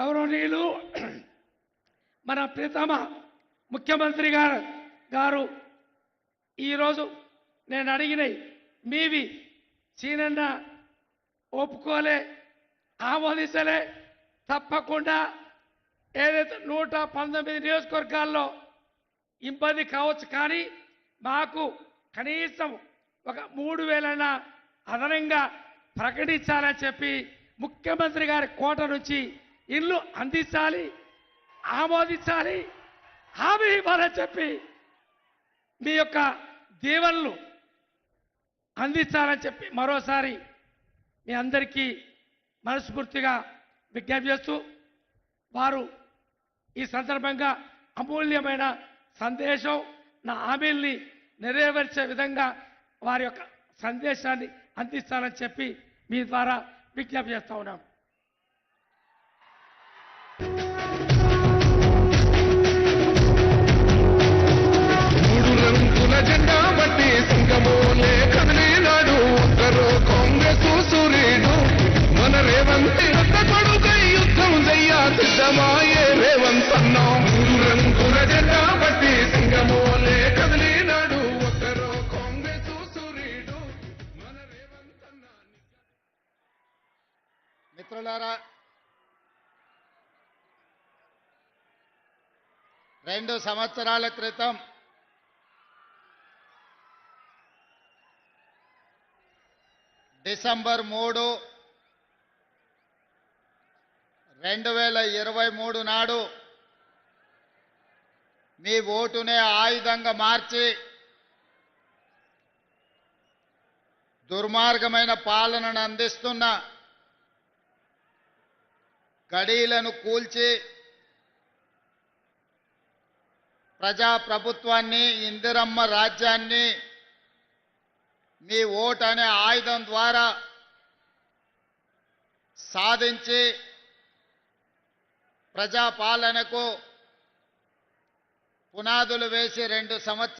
గౌరవనీయులు మన ప్రీతమ ముఖ్యమంత్రి గారు గారు ఈరోజు నేను అడిగినవి మీవి చీనన్న ఒప్పుకోలే ఆమోదించలే తప్పకుండా ఏదైతే నూట పంతొమ్మిది నియోజకవర్గాల్లో ఇబ్బంది కావచ్చు కానీ మాకు కనీసం ఒక మూడు వేలన్న అదనంగా ప్రకటించాలని చెప్పి ముఖ్యమంత్రి గారి కోట నుంచి ఇల్లు అందించాలి ఆమోదించాలి హామీ ఇవ్వాలని చెప్పి మీ యొక్క దీవెనలు అందించాలని చెప్పి మరోసారి మీ అందరికీ మనస్ఫూర్తిగా విజ్ఞప్తి చేస్తూ వారు ఈ సందర్భంగా అమూల్యమైన సందేశం నా హామీల్ని నెరవేర్చే విధంగా వారి యొక్క సందేశాన్ని అందిస్తానని చెప్పి మీ ద్వారా విజ్ఞప్తి చేస్తా ఉన్నాం. చెయ్య రంగుల జెండా బట్టి కదిలినాడు. కాంగ్రెస్ మన మిత్రులారా రెండు సంవత్సరాల క్రితం డిసెంబర్ మూడు రెండు వేల ఇరవై మూడు నాడు మీ ఓటునే ఆయుధంగా మార్చి దుర్మార్గమైన పాలనను అందిస్తున్న గడీలను కూల్చి ప్రజాప్రభుత్వాన్ని ఇందిరమ్మ రాజ్యాన్ని మీ ఓటు అనే ఆయుధం ద్వారా సాధించి ప్రజాపాలనకు పునాదులు వేసి రెండు సంవత్సరాలు